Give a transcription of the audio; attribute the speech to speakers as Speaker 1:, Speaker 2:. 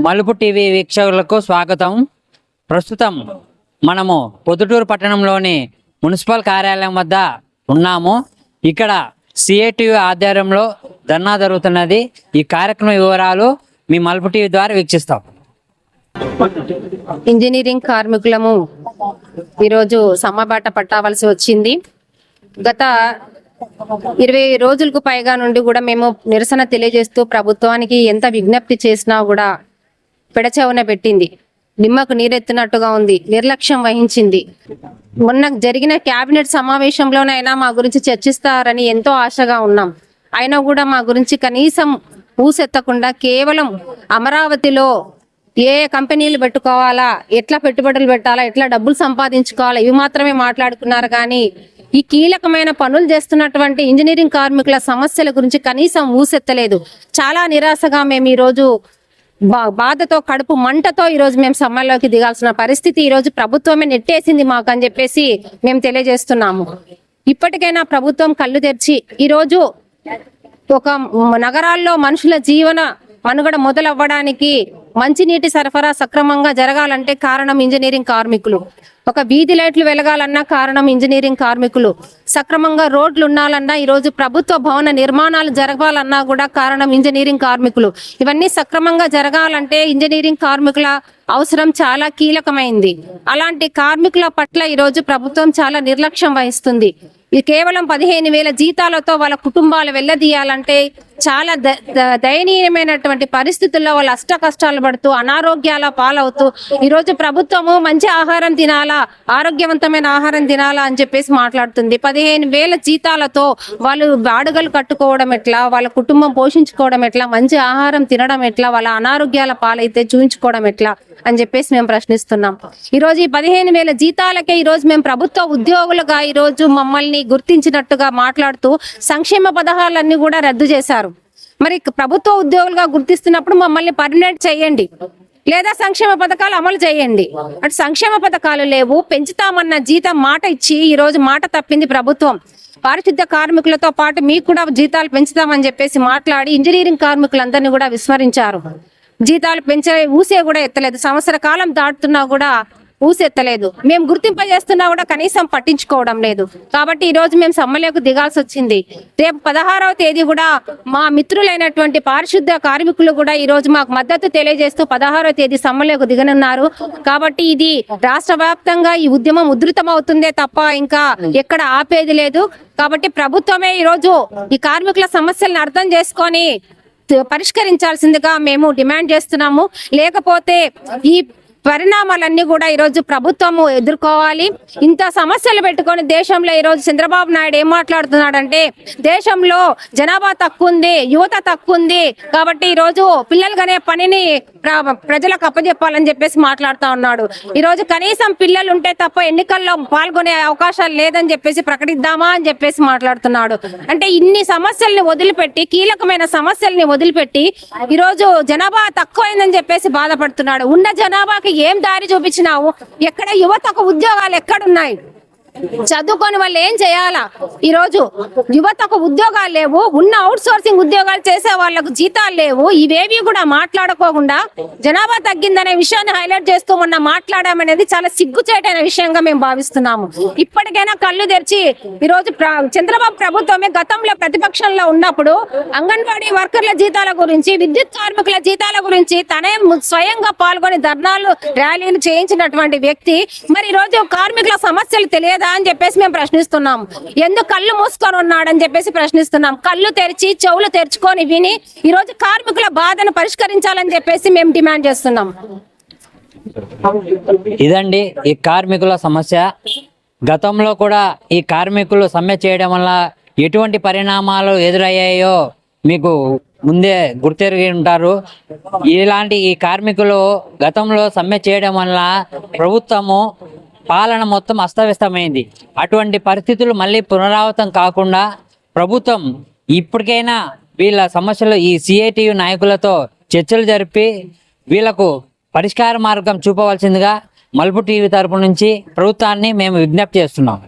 Speaker 1: మలుపు టీవీ వీక్షకులకు స్వాగతం. ప్రస్తుతం మనము పొద్దుటూరు పట్టణంలోని మున్సిపల్ కార్యాలయం వద్ద ఉన్నాము. ఇక్కడ సిఏటివి ఆధ్వర్యంలో ధర్నా జరుగుతున్నది. ఈ కార్యక్రమ వివరాలు మీ మలుపు టీవీ ద్వారా వీక్షిస్తాం.
Speaker 2: ఇంజనీరింగ్ కార్మికులము ఈరోజు సమ్మబాట పట్టావలసి వచ్చింది. గత ఇరవై రోజులకు పైగా నుండి కూడా మేము నిరసన తెలియజేస్తూ ప్రభుత్వానికి ఎంత విజ్ఞప్తి చేసినా కూడా పెడచెవున పెట్టింది. నిమ్మకు నీరెత్తినట్టుగా ఉంది. నిర్లక్ష్యం వహించింది. మొన్న జరిగిన కేబినెట్ సమావేశంలోనైనా మా గురించి చర్చిస్తారని ఎంతో ఆశగా ఉన్నాం. అయినా కూడా మా గురించి కనీసం ఊసెత్తకుండా కేవలం అమరావతిలో ఏ కంపెనీలు పెట్టుకోవాలా ఎట్లా పెట్టుబడులు పెట్టాలా ఎట్లా డబ్బులు సంపాదించుకోవాలా ఇవి మాత్రమే మాట్లాడుకున్నారు కానీ ఈ కీలకమైన పనులు చేస్తున్నటువంటి ఇంజనీరింగ్ కార్మికుల సమస్యల గురించి కనీసం ఊసెత్తలేదు. చాలా నిరాశగా మేము ఈరోజు బా- బాధతో కడుపు మంటతో ఈరోజు మేము సమ్మెలోకి దిగాల్సిన పరిస్థితి ఈరోజు ప్రభుత్వమే నెట్టేసింది మాకు అని చెప్పేసి మేము తెలియజేస్తున్నాము. ఇప్పటికైనా ప్రభుత్వం కళ్ళు తెరిచి ఈరోజు ఒక నగరాల్లో మనుషుల జీవన మనుగడ మొదలవ్వడానికి మంచినీటి సరఫరా సక్రమంగా జరగాలంటే కారణం ఇంజనీరింగ్ కార్మికులు. ఒక వీధి లైట్లు వెలగాలన్నా కారణం ఇంజనీరింగ్ కార్మికులు. సక్రమంగా రోడ్లు ఉండాలన్నా ఈరోజు ప్రభుత్వ భవన నిర్మాణాలు జరగాలన్నా కూడా కారణం ఇంజనీరింగ్ కార్మికులు. ఇవన్నీ సక్రమంగా జరగాలంటే ఇంజనీరింగ్ కార్మికుల అవసరం చాలా కీలకమైంది. అలాంటి కార్మికుల పట్ల ఈరోజు ప్రభుత్వం చాలా నిర్లక్ష్యం వహిస్తుంది. ఇది కేవలం పదిహేను వేల జీతాలతో వాళ్ళ కుటుంబాలు వెళ్ళదీయాలంటే చాలా ద- దయనీయమైనటువంటి పరిస్థితుల్లో వాళ్ళు అష్ట కష్టాలు పడుతూ అనారోగ్యాల పాలవుతూ ఈరోజు ప్రభుత్వము మంచి ఆహారం తినాలా ఆరోగ్యవంతమైన ఆహారం తినాలా అని చెప్పేసి మాట్లాడుతుంది. పదిహేను వేల జీతాలతో వాళ్ళు బాడుగలు కట్టుకోవడం ఎట్లా వాళ్ళ కుటుంబం పోషించుకోవడం ఎట్లా మంచి ఆహారం తినడం ఎట్లా వాళ్ళ అనారోగ్యాల పాలైతే చూయించుకోవడం ఎట్లా అని చెప్పేసి మేము ప్రశ్నిస్తున్నాం. ఈ రోజు ఈ పదిహేను వేల జీతాలకే ఈ రోజు మేము ప్రభుత్వ ఉద్యోగులుగా ఈ రోజు మమ్మల్ని గుర్తించినట్టుగా మాట్లాడుతూ సంక్షేమ పథకాలన్నీ కూడా రద్దు చేశారు. మరి ప్రభుత్వ ఉద్యోగులుగా గుర్తిస్తున్నప్పుడు మమ్మల్ని పర్మినెంట్ చేయండి. లేదా సంక్షేమ పథకాలు అమలు చేయండి. అటు సంక్షేమ పథకాలు లేవు. పెంచుతామన్న జీతం మాట ఇచ్చి ఈ రోజు మాట తప్పింది ప్రభుత్వం. పారిశుద్ధ కార్మికులతో పాటు మీకు కూడా జీతాలు పెంచుతామని చెప్పేసి మాట్లాడి ఇంజనీరింగ్ కార్మికులందరినీ కూడా విస్మరించారు. జీతాలు పెంచే ఊసే కూడా ఎత్తలేదు. సంవత్సర కాలం దాటుతున్నా కూడా ఊసెత్తలేదు. మేము గుర్తింపజేస్తున్నా కూడా కనీసం పట్టించుకోవడం లేదు. కాబట్టి ఈ రోజు మేము సమ్మెలోకి దిగాల్సి వచ్చింది రేపు పదహారవ తేదీ కూడా మా మిత్రులైనటువంటి పారిశుద్ధ కార్మికులు కూడా ఈ రోజు మాకు మద్దతు తెలియజేస్తూ పదహారవ తేదీ సమ్మెలోకి దిగనున్నారు. కాబట్టి ఇది రాష్ట్ర వ్యాప్తంగా ఈ ఉద్యమం ఉధృతం అవుతుందే తప్ప ఇంకా ఎక్కడ ఆపేది లేదు. కాబట్టి ప్రభుత్వమే ఈ రోజు ఈ కార్మికుల సమస్యలను అర్థం చేసుకొని పరిష్కరించాల్సిందిగా మేము డిమాండ్ చేస్తున్నాము. లేకపోతే ఈ పరిణామాలన్నీ కూడా ఈరోజు ప్రభుత్వము ఎదుర్కోవాలి. ఇంత సమస్యలు పెట్టుకొని దేశంలో ఈరోజు చంద్రబాబు నాయుడు ఏం మాట్లాడుతున్నాడంటే దేశంలో జనాభా తక్కువ ఉంది యువత తక్కువ ఉంది కాబట్టి ఈరోజు పిల్లలు కనే పనిని ప్రజలకు అప్పజెప్పాలని చెప్పేసి మాట్లాడుతా ఉన్నాడు. ఈరోజు కనీసం పిల్లలు ఉంటే తప్ప ఎన్నికల్లో పాల్గొనే అవకాశాలు లేదని చెప్పేసి ప్రకటిద్దామా అని చెప్పేసి మాట్లాడుతున్నాడు. అంటే ఇన్ని సమస్యల్ని వదిలిపెట్టి కీలకమైన సమస్యల్ని వదిలిపెట్టి ఈరోజు జనాభా తక్కువైందని చెప్పేసి బాధపడుతున్నాడు. ఉన్న జనాభాకి ఏం దారి చూపించినావు? ఎక్కడ యువతకు ఉద్యోగాలు ఎక్కడున్నాయి? చదువుకొని వాళ్ళు ఏం చేయాలా? ఈ రోజు యువతకు ఉద్యోగాలు లేవు ఉన్న అవుట్ సోర్సింగ్ ఉద్యోగాలు చేసే వాళ్ళకు జీతాలు లేవు ఇవేవి కూడా మాట్లాడుకోకుండా జనాభా తగ్గిందనే విషయాన్ని హైలైట్ చేస్తూ మొన్న మాట్లాడామనేది చాలా సిగ్గుచేటైన విషయంగా మేము భావిస్తున్నాము. ఇప్పటికైనా కళ్ళు తెరిచి ఈ రోజు చంద్రబాబు ప్రభుత్వమే గతంలో ప్రతిపక్షంలో ఉన్నప్పుడు అంగన్వాడీ వర్కర్ల జీతాల గురించి విద్యుత్ కార్మికుల జీతాల గురించి తనే స్వయంగా పాల్గొని ధర్నాలు ర్యాలీలు చేయించినటువంటి వ్యక్తి మరి ఈరోజు కార్మికుల సమస్యలు తెలియదు? అని చెప్పేసి మేము ప్రశ్నిస్తున్నాం. ఎందుకు కళ్ళు మూసుకొని ఉన్నాడని చెప్పేసి ప్రశ్నిస్తున్నాం. కళ్ళు తెరిచి చెవులు తెరుచుకొని విని ఈ రోజు కార్మికుల బాధను పరిష్కరించాలని చెప్పేసి మేము డిమాండ్ చేస్తున్నాం.
Speaker 1: ఇదండి ఈ కార్మికుల సమస్య. గతంలో కూడా ఈ కార్మికులు సమ్మె చేయడం వల్ల ఎటువంటి పరిణామాలు ఎదురయ్యాయో మీకు ముందే గుర్తెరిగి ఉంటారు. ఇలాంటి ఈ కార్మికులు గతంలో సమ్మె చేయడం వల్ల ప్రభుత్వము పాలన మొత్తం అస్తవ్యస్తమైంది. అటువంటి పరిస్థితులు మళ్ళీ పునరావృతం కాకుండా ప్రభుత్వం ఇప్పటికైనా వీళ్ళ సమస్యలు ఈ సిఐటియు నాయకులతో చర్చలు జరిపి వీళ్ళకు పరిష్కార మార్గం చూపవలసిందిగా మలుపు టీవీ తరపు నుంచి ప్రభుత్వాన్ని మేము విజ్ఞప్తి చేస్తున్నాం.